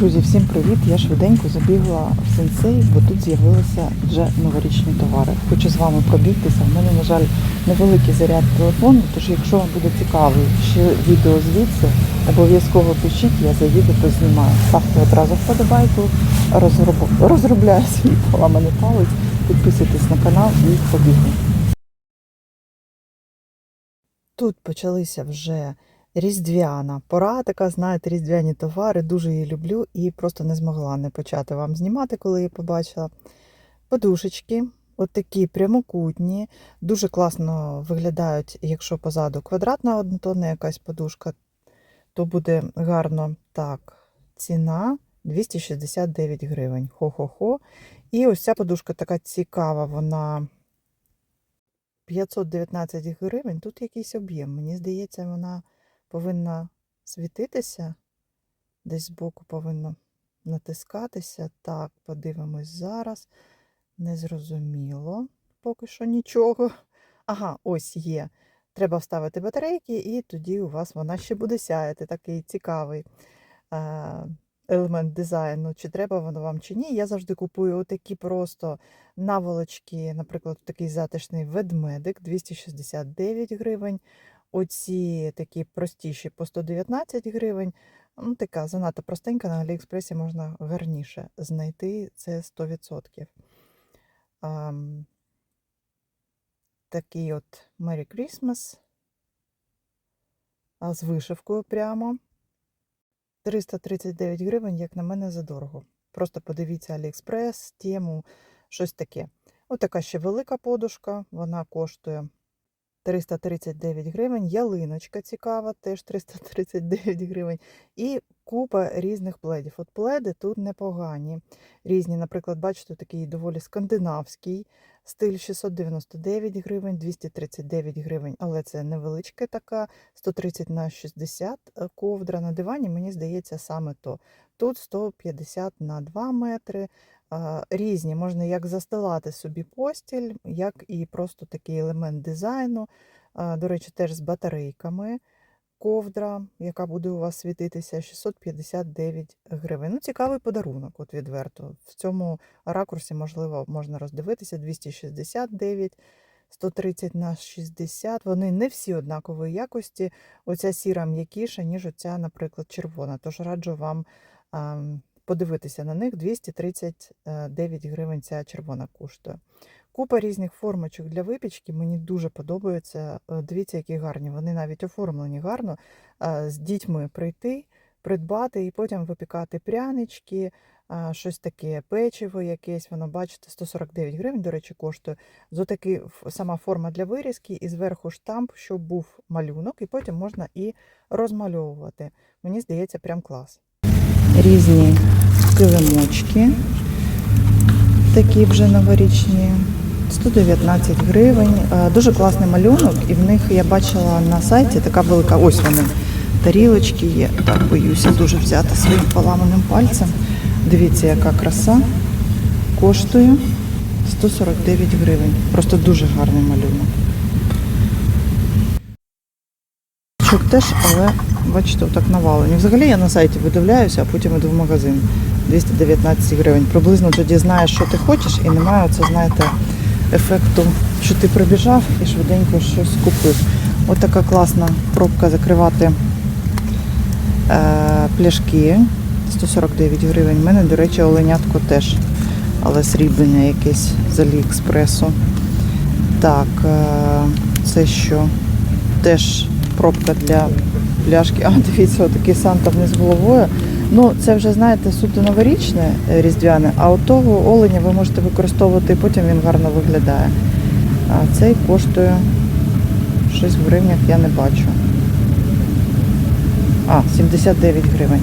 Друзі, всім привіт! Я швиденько забігла в сенсей, бо тут з'явилися вже новорічні товари. Хочу з вами пробігтися. У мене, на жаль, невеликий заряд телефону, тож якщо вам буде цікаво ще відео звідси, обов'язково пишіть, я заїду, познімаю. Ставте одразу вподобайку, розроб- розробляю свій поламаний палець, підписуйтесь на канал і побігли. Тут почалися вже різдвяна пора, така, знаєте, різдвяні товари, дуже її люблю і просто не змогла не почати вам знімати, коли її побачила. Подушечки, от такі прямокутні, дуже класно виглядають, якщо позаду квадратна однотонна якась подушка, то буде гарно так. Ціна 269 гривень. Хо-хо-хо. І ось ця подушка така цікава, вона 519 гривень. Тут якийсь об'єм. Мені здається, вона повинна світитися. Десь збоку повинно натискатися. Так, подивимось зараз. Незрозуміло, поки що нічого. Ага, ось є. Треба вставити батарейки, і тоді у вас вона ще буде сяяти. Такий цікавий е, елемент дизайну. Чи треба воно вам, чи ні. Я завжди купую отакі просто наволочки, наприклад, такий затишний ведмедик 269 гривень. Оці такі простіші по 119 гривень. Ну, така занадто простенька, на Аліекспресі можна гарніше знайти це 100%. Ам, такий от Merry Christmas а з вишивкою прямо. 339 гривень, як на мене, задорого. Просто подивіться Аліекспрес, тему, щось таке. Отака ще велика подушка, вона коштує 339 гривень. Ялиночка цікава, теж 339 гривень. І купа різних пледів. От пледи тут непогані. Різні, наприклад, бачите, такий доволі скандинавський стиль 699 гривень, 239 гривень, але це невеличка така, 130 на 60 ковдра. На дивані, мені здається, саме то. Тут 150 на 2 метри. Різні, можна як застилати собі постіль, як і просто такий елемент дизайну. До речі, теж з батарейками. Ковдра, яка буде у вас світитися, 659 гривень. Ну, цікавий подарунок, от відверто. В цьому ракурсі, можливо, можна роздивитися 269, 130 на 60. Вони не всі однакової якості. Оця сіра м'якіша, ніж оця, наприклад, червона. Тож раджу вам подивитися на них. 239 гривень ця червона коштує. Купа різних формочок для випічки. Мені дуже подобається. Е, Дивіться, які гарні. Вони навіть оформлені гарно. Е, З дітьми прийти, придбати і потім випікати прянички, е, щось таке, печиво якесь. Воно, бачите, 149 гривень, до речі, коштує. Зотаки сама форма для вирізки, і зверху штамп, щоб був малюнок, і потім можна і розмальовувати. Мені здається, прям клас. Різні килимочки такі вже новорічні. 119 гривень. Дуже класний малюнок, і в них я бачила на сайті така велика. Ось вони. Тарілочки є. Так, боюся дуже взяти своїм поламаним пальцем. Дивіться, яка краса. Коштує 149 гривень. Просто дуже гарний малюнок. Чок теж, але бачите, отак навалені. Взагалі я на сайті видивляюся, а потім іду в магазин. 219 гривень. Приблизно тоді знаєш, що ти хочеш, і немає це, знаєте, ефекту, що ти прибіжав і швиденько щось купив. Ось така класна пробка закривати е, пляшки. 149 гривень. У мене, до речі, оленятко теж, але сріблене якесь з Аліекспресу. Так, е, це що? Теж пробка для пляшки. А, дивіться, отакий Санта вниз головою. Ну, це вже, знаєте, суто новорічне е, різдвяне, а от того оленя ви можете використовувати, і потім він гарно виглядає. А цей коштує щось в гривнях, я не бачу. А, 79 гривень.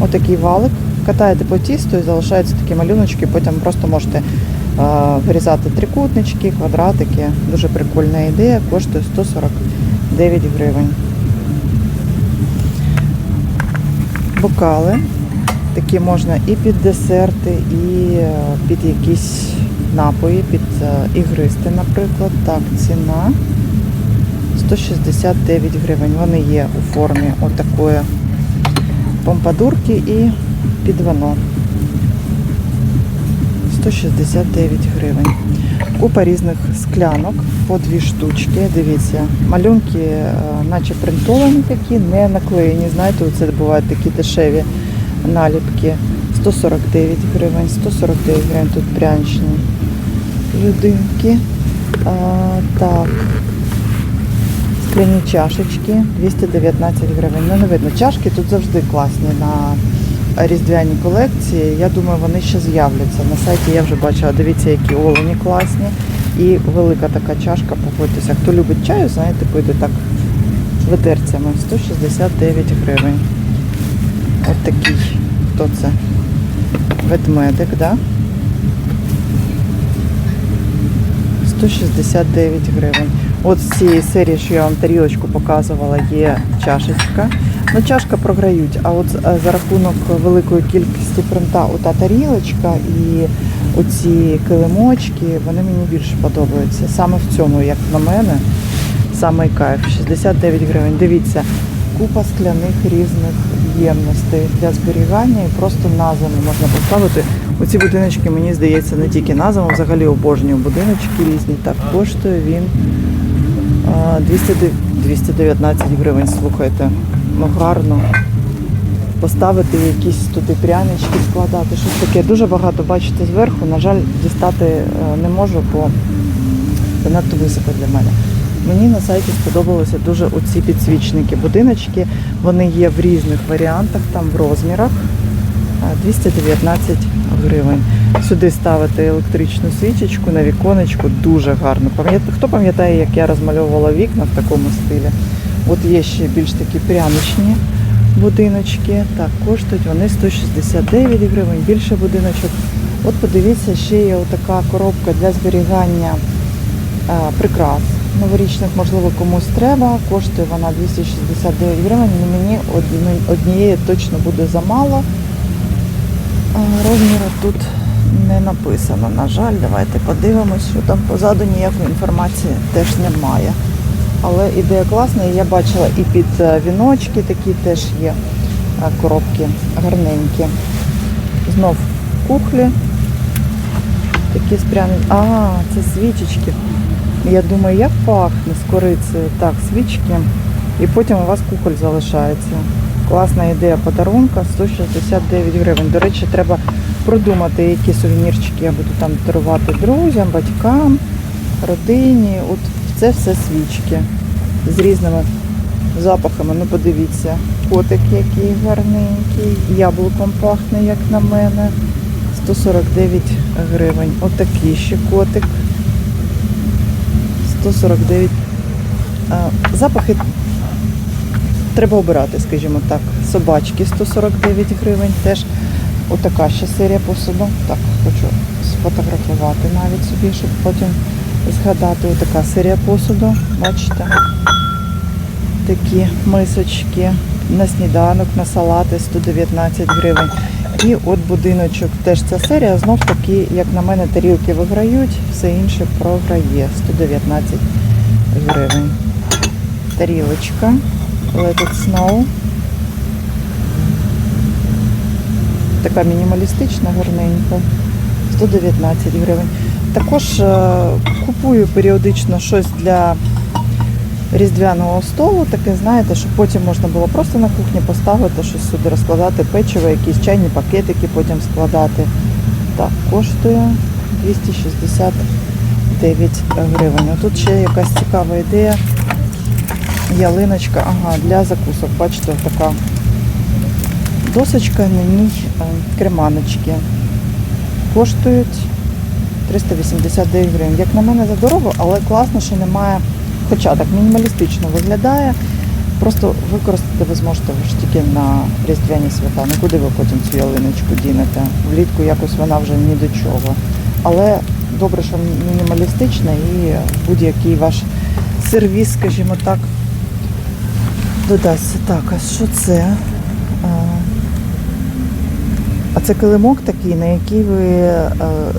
Отакий валик. Катаєте по тісту і залишаються такі малюночки, потім просто можете вирізати трикутнички, квадратики. Дуже прикольна ідея, коштує 149 гривень. Бокали. Такі можна і під десерти, і е, під якісь напої, під е, ігристи, наприклад. Так, ціна 169 гривень. Вони є у формі отакої помпадурки і під вино. 169 гривень. Купа різних склянок по дві штучки. Дивіться, малюнки, е, наче принтовані такі, не наклеєні. Знаєте, це бувають такі дешеві наліпки. 149 гривень, 149 гривень тут пряничні людинки. А, так. Скляні чашечки 219 гривень. Ну не видно. Чашки тут завжди класні на різдвяні колекції. Я думаю, вони ще з'являться. На сайті я вже бачила, дивіться, які олені класні. І велика така чашка, погодьтеся. Хто любить чаю, знаєте, пити так ведерцями. 169 гривень. От такий. Хто це? Ведмедик, да? 169 гривень. От з цієї серії, що я вам тарілочку показувала, є чашечка. Ну, чашка програють, а от е, за рахунок великої кількості принта ота тарілочка і оці килимочки, вони мені більше подобаються. Саме в цьому, як на мене, саме кайф. 69 гривень. Дивіться, купа скляних різних ємностей для зберігання і просто на зиму можна поставити. Оці будиночки, мені здається, не тільки на зиму, взагалі обожнюю будиночки різні. Так, коштує він а, 200, 219 гривень, слухайте. Ну гарно. Поставити якісь туди прянички, складати, щось таке. Дуже багато бачите зверху. На жаль, дістати е, не можу, бо це надто високо для мене. Мені на сайті сподобалися дуже оці підсвічники. Будиночки, вони є в різних варіантах, там в розмірах. А, 219 гривень. Сюди ставити електричну свічечку на віконечку дуже гарно. Хто пам'ятає, як я розмальовувала вікна в такому стилі? От є ще більш такі пряничні будиночки. Так, коштують вони 169 гривень, більше будиночок. От подивіться, ще є така коробка для зберігання е, прикрас. Новорічних, можливо, комусь треба. Коштує вона 269 гривень. Мені однієї точно буде замало. А, Розміру тут не написано, на жаль. Давайте подивимось, що там позаду ніякої інформації теж немає. Але ідея класна, і я бачила і під е, віночки такі теж є е, коробки гарненькі. Знов кухлі. Такі спряні. А, це свічечки. Я думаю, як пахне з корицею. Так, свічки. І потім у вас кухоль залишається. Класна ідея подарунка, 169 гривень. До речі, треба продумати, які сувенірчики я буду там дарувати друзям, батькам, родині. От це все свічки з різними запахами. Ну подивіться, котик який гарненький, яблуком пахне, як на мене. 149 гривень. Отакий ще котик. 149. Запахи треба обирати, скажімо так. Собачки 149 гривень. Теж отака ще серія посуду. Так, хочу сфотографувати навіть собі, щоб потім згадати. Отака серія посуду. Бачите? Такі мисочки на сніданок, на салати 119 гривень. І от будиночок теж ця серія, знов таки, як на мене, тарілки виграють, все інше програє 119 гривень. Тарілочка Let It Snow. Така мінімалістична, гарненька. 119 гривень. Також е, купую періодично щось для різдвяного столу, таке, знаєте, щоб потім можна було просто на кухні поставити, щось сюди розкладати, печиво, якісь чайні пакетики потім складати. Так, коштує 269 гривень. А тут ще якась цікава ідея. Ялиночка, ага, для закусок. Бачите, така досочка, на ній е, креманочки. Коштують 389 гривень. Як на мене, задорого, але класно, що немає, хоча так мінімалістично виглядає. Просто використати ви зможете ж тільки на різдвяні свята. Ну куди ви потім цю ялиночку дінете? Влітку якось вона вже ні до чого. Але добре, що мінімалістична і будь-який ваш сервіс, скажімо так, додасться. Так, а що це? А, це килимок такий, на який ви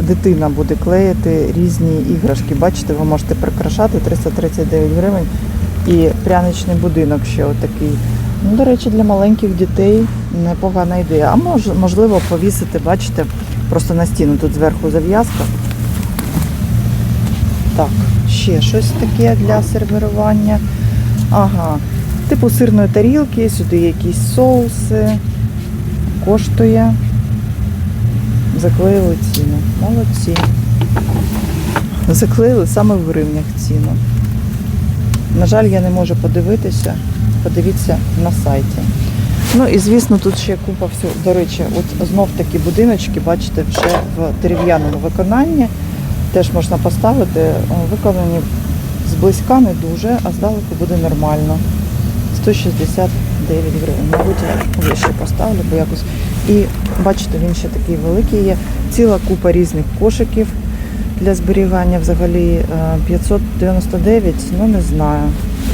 дитина буде клеїти різні іграшки. Бачите, ви можете прикрашати 339 гривень. І пряничний будинок ще отакий. Ну, до речі, для маленьких дітей непогана ідея. А мож, можливо повісити, бачите, просто на стіну тут зверху зав'язка. Так, ще щось таке для сервірування. Ага. Типу сирної тарілки, сюди якісь соуси. Коштує. Заклеїли ціну. Молодці. Заклеїли саме в гривнях ціну. На жаль, я не можу подивитися. Подивіться на сайті. Ну і звісно, тут ще купа всього. До речі, от знов такі будиночки, бачите, вже в дерев'яному виконанні. Теж можна поставити. Виконані зблизька не дуже, а здалеку буде нормально. 169 гривень. Мабуть, я вище поставлю, бо якось. І бачите, він ще такий великий є. Ціла купа різних кошиків для зберігання. Взагалі е, 599, ну не знаю.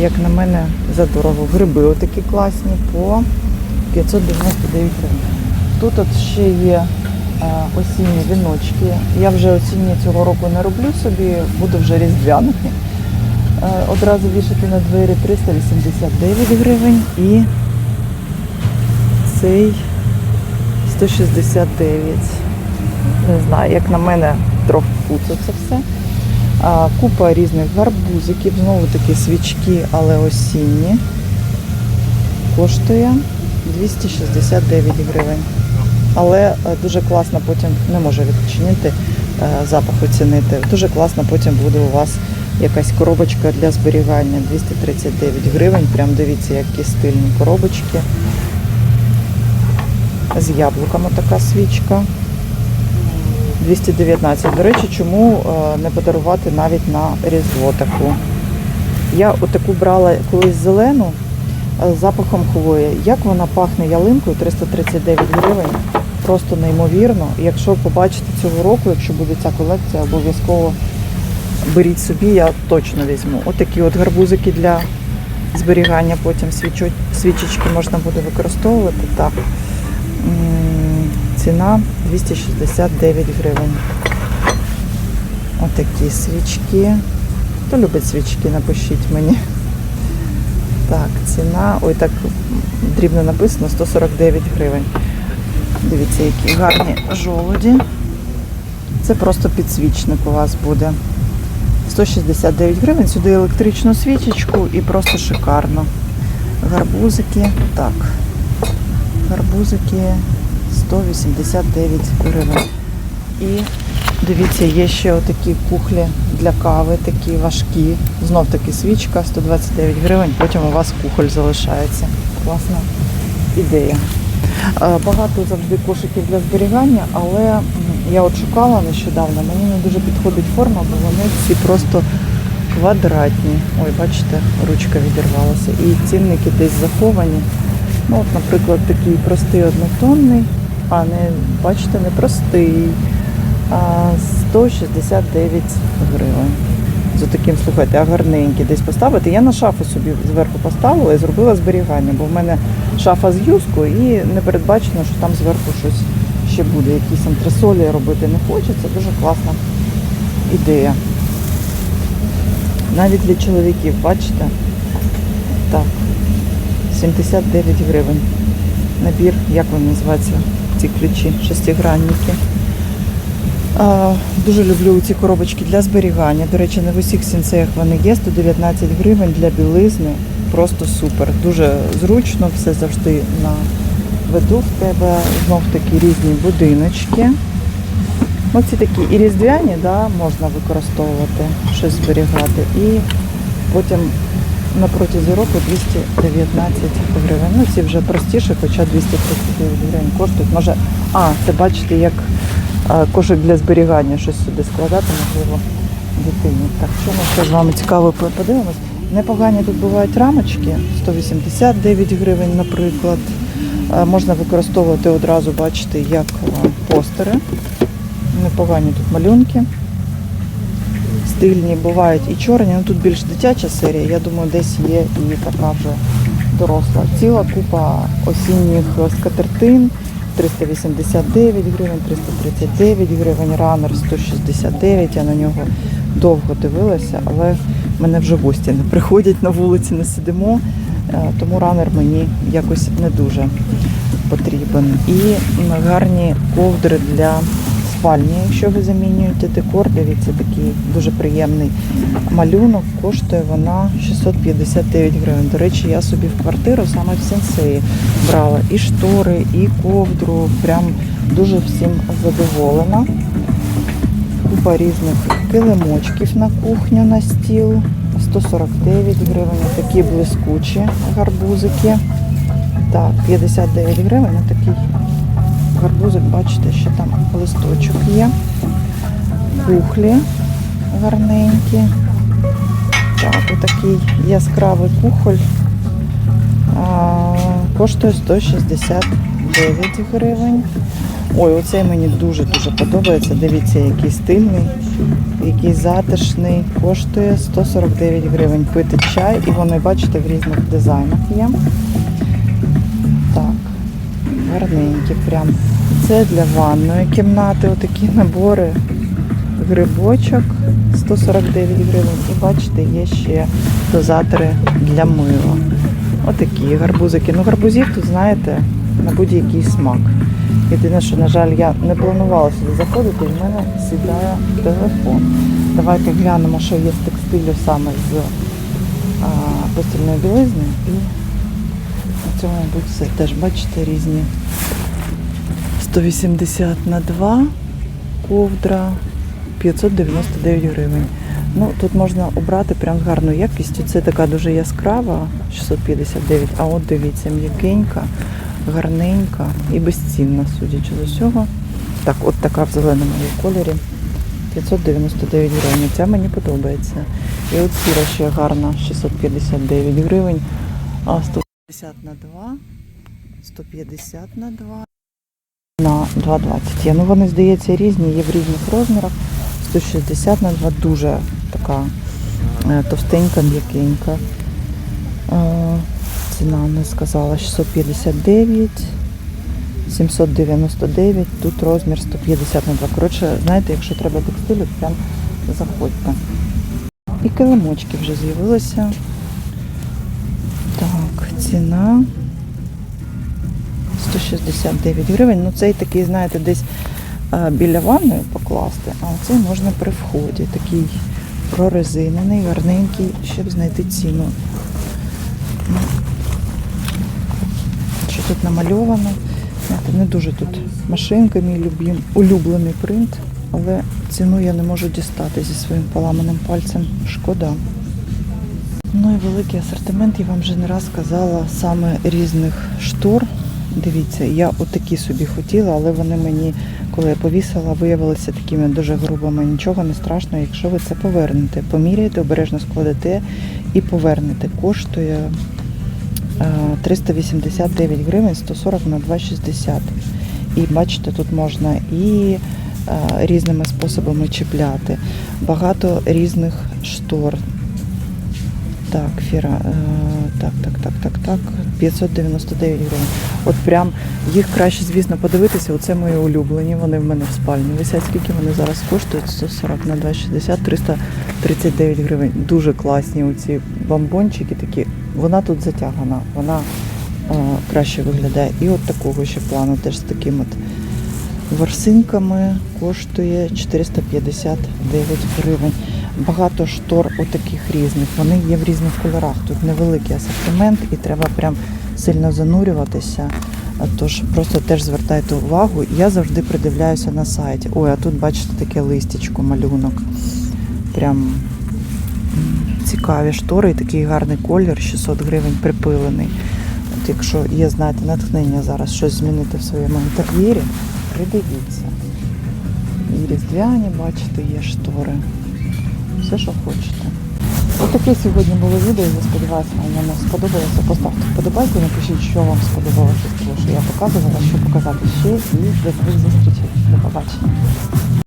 Як на мене, задорого. Гриби отакі класні по 599 гривень. Тут от ще є е, осінні віночки. Я вже осінні цього року не роблю собі, буду вже різдвяних. Е, Одразу вішати на двері 389 гривень і цей 169. Не знаю, як на мене, трохи куцо це все. А, купа різних гарбузиків, знову таки свічки, але осінні. Коштує 269 гривень. Але е, дуже класно потім не можу відчинити, е, запах оцінити. Дуже класно потім буде у вас якась коробочка для зберігання 239 гривень. Прям дивіться, які стильні коробочки. З яблуками така свічка. 219. До речі, чому е, не подарувати навіть на Різдво таку? Я отаку брала колись зелену е, з запахом хвої. Як вона пахне ялинкою 339 гривень. Просто неймовірно. Якщо побачите цього року, якщо буде ця колекція, обов'язково беріть собі, я точно візьму. Отакі от гарбузики для зберігання, потім свічечки можна буде використовувати. Так. Ціна 269 гривень. Отакі свічки. Хто любить свічки, напишіть мені. Так, ціна, ой, так дрібно написано 149 гривень. Дивіться, які гарні жолуді. Це просто підсвічник у вас буде. 169 гривень, сюди електричну свічечку і просто шикарно. Гарбузики, так. Гарбузики 189 гривень. І дивіться, є ще отакі кухлі для кави, такі важкі. Знов таки свічка 129 гривень, потім у вас кухоль залишається. Класна ідея. Е, Багато завжди кошиків для зберігання, але я от шукала нещодавно, мені не дуже підходить форма, бо вони всі просто квадратні. Ой, бачите, ручка відірвалася. І цінники десь заховані. Ну, от, наприклад, такий простий однотонний, а не, бачите, не простий, а 169 гривень. За таким, слухайте, а гарненький десь поставити. Я на шафу собі зверху поставила і зробила зберігання, бо в мене шафа з юзкою і не передбачено, що там зверху щось ще буде. Якісь антресолі робити не хочеться. Дуже класна ідея. Навіть для чоловіків, бачите? Так, 79 гривень. Набір, як він називається, ці ключі, шестигранники. А, Дуже люблю ці коробочки для зберігання. До речі, не в усіх сінцеях вони є. 119 гривень для білизни. Просто супер. Дуже зручно, все завжди на виду в тебе. Знов такі різні будиночки. Оці такі і різдвяні, да, можна використовувати, щось зберігати. І потім на протязі року 219 гривень. Ну, ці вже простіше, хоча 239 гривень коштують. Може, а, це бачите, як кошик для зберігання, щось сюди складати, можливо, дитині. Так, що ми ще з вами цікаво подивимось. Непогані тут бувають рамочки, 189 гривень, наприклад. Е, Можна використовувати одразу, бачите, як е, постери. Непогані тут малюнки. Стильні бувають і чорні, ну тут більш дитяча серія, я думаю, десь є і така вже доросла. Ціла купа осінніх скатертин, 389 гривень, 339 гривень, ранер 169. Я на нього довго дивилася, але мене вже гості не приходять на вулиці, не сидимо, е, тому ранер мені якось не дуже потрібен. І гарні ковдри для спальні, якщо ви замінюєте декор, дивіться, такий дуже приємний малюнок. Коштує вона 659 гривень. До речі, я собі в квартиру саме в сенсеї брала і штори, і ковдру. Прям дуже всім задоволена. Купа різних килимочків на кухню на стіл. 149 гривень. Такі блискучі гарбузики. Так, 59 гривень. Такий гарбузик, бачите, що там листочок є. Кухлі гарненькі. Так, отакий яскравий кухоль. Коштує 169 гривень. Ой, оцей мені дуже-дуже подобається. Дивіться, який стильний, який затишний. Коштує 149 гривень пити чай. І вони, бачите, в різних дизайнах є. Так, гарненькі прям. Це для ванної кімнати. Отакі набори грибочок 149 гривень. І бачите, є ще дозатори для мила. Отакі гарбузики. Ну, гарбузів тут, знаєте, на будь-який смак. Єдине, що, на жаль, я не планувала сюди заходити, і в мене сідає телефон. Давайте глянемо, що є з текстилю саме з а, постільної білизни. І на цьому, мабуть, все. Теж бачите різні 180 на 2 ковдра 599 гривень. Ну, тут можна обрати прям з гарною якістю. Це така дуже яскрава 659, а от дивіться, м'якенька, гарненька і безцінна, судячи з усього. Так, от така в зеленому кольорі. 599 гривень. Ця мені подобається. І от сіра ще гарна, 659 гривень. А 150 на 2, 150 на 2 на 2,20 є. Ну вони, здається, різні, є в різних розмірах. 160 на 2 дуже така е, товстенька, м'якенька. Ціна не сказала 659, 799, тут розмір 150 на 2. Коротше, знаєте, якщо треба текстилю, прям заходьте. І килимочки вже з'явилися. Так, ціна 169 гривень. Ну цей такий, знаєте, десь е, біля ванної покласти, а оцей можна при вході. Такий прорезинений, гарненький, щоб знайти ціну. Ну, Що тут намальовано? Знаєте, не дуже тут машинка, мій улюблений принт, але ціну я не можу дістати зі своїм поламаним пальцем. Шкода. Ну і великий асортимент, я вам вже не раз казала, саме різних штор. Дивіться, я отакі собі хотіла, але вони мені, коли я повісила, виявилися такими дуже грубими. Нічого не страшно, якщо ви це повернете. Поміряєте, обережно складете і повернете. Коштує 389 гривень, 140 на 2,60. І бачите, тут можна і е, різними способами чіпляти. Багато різних штор. Так, фіра, е, так, так, так, так, так, 599 гривень. От прям їх краще, звісно, подивитися. Оце мої улюблені. Вони в мене в спальні висять. Скільки вони зараз коштують? 140 на 260, 339 гривень. Дуже класні оці бомбончики такі. Вона тут затягана, вона е, краще виглядає. І от такого ще плану, теж з таким от ворсинками коштує 459 гривень. Багато штор отаких різних. Вони є в різних кольорах. Тут невеликий асортимент і треба прям сильно занурюватися. Тож просто теж звертайте увагу. Я завжди придивляюся на сайті. Ой, а тут бачите таке листячко, малюнок. Прям цікаві штори і такий гарний колір, 600 гривень припилений. От якщо є, знаєте, натхнення зараз щось змінити в своєму інтер'єрі, придивіться. І різдвяні, бачите, є штори. Все, що хочете. Отаке таке сьогодні було відео. Я сподіваюся, воно сподобалося. Поставте вподобайку, напишіть, що вам сподобалося з того, що я показувала, що показати ще. І до нових зустрічей. До побачення.